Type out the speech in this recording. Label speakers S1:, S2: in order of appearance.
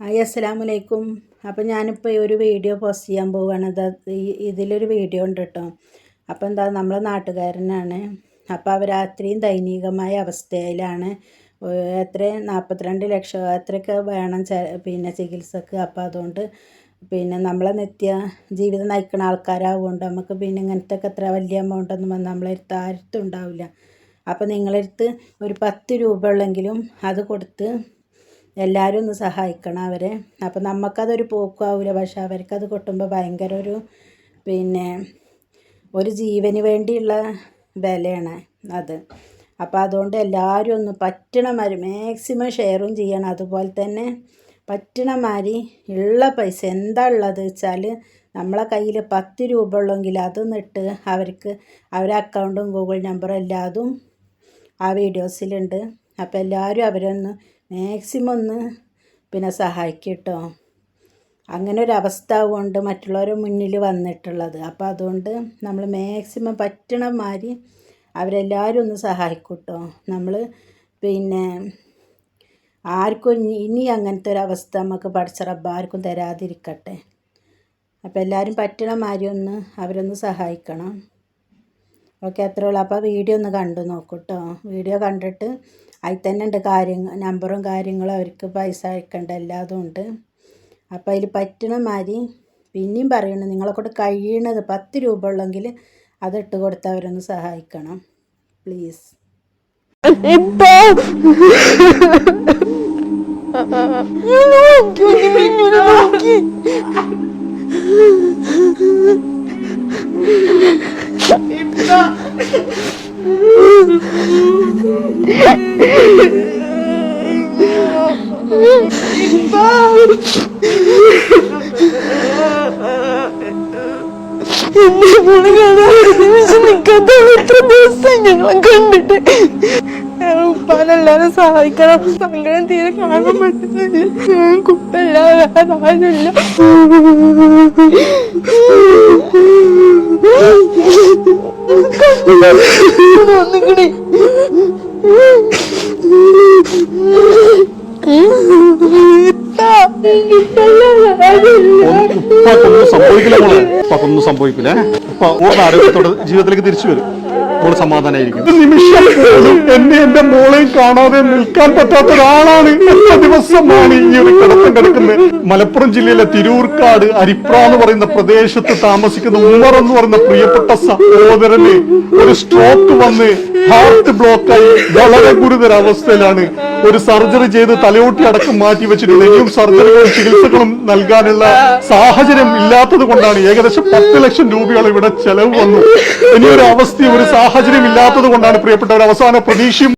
S1: Hi അസ്സലാമു അലൈക്കും അപ്പോൾ ഞാനിപ്പോൾ ഒരു വീഡിയോ പോസ്റ്റ് ചെയ്യാൻ പോവുകയാണ് ഇത് ഇതിലൊരു വീഡിയോ ഉണ്ട് കേട്ടോ അപ്പോൾ എന്താ നമ്മൾ നാട്ടുകാരനാണ്. അപ്പോൾ അവർ അത്രയും ദൈനികമായ അവസ്ഥയിലാണ്. എത്ര നാൽപ്പത്തിരണ്ട് ലക്ഷം അത്രയൊക്കെ വേണം പിന്നെ ചികിത്സക്ക്. അപ്പോൾ അതുകൊണ്ട് പിന്നെ നമ്മളെ നിത്യ ജീവിതം നയിക്കുന്ന ആൾക്കാരാവുകൊണ്ട് നമുക്ക് പിന്നെ ഇങ്ങനത്തെ ഒക്കെ അത്ര വലിയ എമൗണ്ട് ഒന്നും വന്ന് നമ്മളെ അടുത്ത് ആർത്തും ഉണ്ടാവില്ല. അപ്പോൾ നിങ്ങളെടുത്ത് ഒരു പത്ത് രൂപ ഉള്ളെങ്കിലും അത് കൊടുത്ത് എല്ലാവരും ഒന്ന് സഹായിക്കണം അവരെ. അപ്പം നമുക്കതൊരു പോക്കാവില്ല പക്ഷെ അവർക്കത് കൊട്ടുമ്പോൾ ഭയങ്കര ഒരു പിന്നെ ഒരു ജീവന് വേണ്ടിയുള്ള വിലയാണ് അത്. അപ്പോൾ അതുകൊണ്ട് എല്ലാവരും ഒന്ന് പറ്റണ മാതിരി മാക്സിമം ഷെയറും ചെയ്യണം. അതുപോലെ തന്നെ പറ്റണ മാതിരി ഉള്ള പൈസ എന്താ ഉള്ളത് വെച്ചാൽ നമ്മളെ കയ്യിൽ പത്ത് രൂപ ഉള്ളെങ്കിൽ അതൊന്നും ഇട്ട് അവർക്ക് അവരെ അക്കൗണ്ടും ഗൂഗിൾ നമ്പറും എല്ലാതും ആ വീഡിയോസിലുണ്ട് അപ്പോൾ എല്ലാവരും അവരൊന്ന് മാക്സിമം ഒന്ന് പിന്നെ സഹായിക്കും കേട്ടോ അങ്ങനെ ഒരു അവസ്ഥ കൊണ്ട് മറ്റുള്ളവരുടെ മുന്നിൽ വന്നിട്ടുള്ളത്. അപ്പോൾ അതുകൊണ്ട് നമ്മൾ മാക്സിമം പറ്റണ മാതിരി അവരെല്ലാവരും ഒന്ന് സഹായിക്കും കേട്ടോ നമ്മൾ പിന്നെ ആർക്കും ഇനി അങ്ങനത്തെ ഒരു അവസ്ഥ നമുക്ക് പഠിച്ച റബ്ബ് ആർക്കും തരാതിരിക്കട്ടെ. അപ്പോൾ എല്ലാവരും പറ്റണ മാതിരി ഒന്ന് അവരൊന്ന് സഹായിക്കണം. ഓക്കെ അത്രേ ഉള്ളൂ. അപ്പോൾ വീഡിയോ ഒന്ന് കണ്ടു നോക്കൂ കേട്ടോ വീഡിയോ കണ്ടിട്ട് അതിൽ തന്നെ ഉണ്ട് കാര്യങ്ങൾ നമ്പറും കാര്യങ്ങളും അവർക്ക് പൈസ അയക്കേണ്ട എല്ലാതും ഉണ്ട്. അപ്പോൾ അതിൽ പറ്റണ മാതിരി പിന്നെയും പറയണം നിങ്ങളെ കൊണ്ട് കഴിയണത് പത്ത് രൂപ ഉള്ളെങ്കിൽ അത് ഇട്ട് കൊടുത്ത് അവരൊന്ന് സഹായിക്കണം. പ്ലീസ്
S2: ഇപ്പൊ നോക്കി പോലെ കാണാൻ നിൽക്കാത്ത എത്ര ദിവസം ഞങ്ങളെ കണ്ടിട്ട്? ഉപ്പാനെല്ലാരും സഹായിക്കണം. സങ്കടം തീരെ കാണാൻ പറ്റുന്നില്ല കുപ്പല്ല വേറെ ആരുമില്ല.
S3: ഉപ്പാക്കൊന്നും സംഭവിക്കില്ല മോളെ. ഉപ്പാക്കൊന്നും സംഭവിക്കില്ല. ഉപ്പ ഓർമ്മ ആരോഗ്യത്തോടെ ജീവിതത്തിലേക്ക് തിരിച്ചു വരും. മോൾ സമാധാനമായിരിക്കും നിമിഷം പോലും എന്നെ എന്റെ മോളെയും കാണാതെ നിൽക്കാൻ പറ്റാത്ത ഒരാളാണ് എത്ര ദിവസമാണ് ഈ ഒരു കിടത്തം കിടക്കുന്നത്. മലപ്പുറം ജില്ലയിലെ തിരൂർക്കാട് അരിപ്ര എന്ന് പറയുന്ന പ്രദേശത്ത് താമസിക്കുന്ന ഉമ്മർ എന്ന് പറയുന്ന പ്രിയപ്പെട്ട സഹോദരന് ഒരു സ്ട്രോക്ക് വന്ന് ഹാർട്ട് ബ്ലോക്കായി വളരെ ഗുരുതര അവസ്ഥയിലാണ് ഒരു സർജറി ചെയ്ത് തലയോട്ടി അടക്കം മാറ്റി വെച്ചിട്ടുണ്ട്. ഇനിയും സർജറികളും ചികിത്സകളും നൽകാനുള്ള സാഹചര്യം ഇല്ലാത്തത് കൊണ്ടാണ് ഏകദേശം പത്ത് ലക്ഷം രൂപയോളം ഇവിടെ ചെലവ് വന്നു. ഇനിയൊരു അവസ്ഥ ഒരു സാഹചര്യം ഇല്ലാത്തത് കൊണ്ടാണ് പ്രിയപ്പെട്ടവർ അവസാന പ്രതീക്ഷയും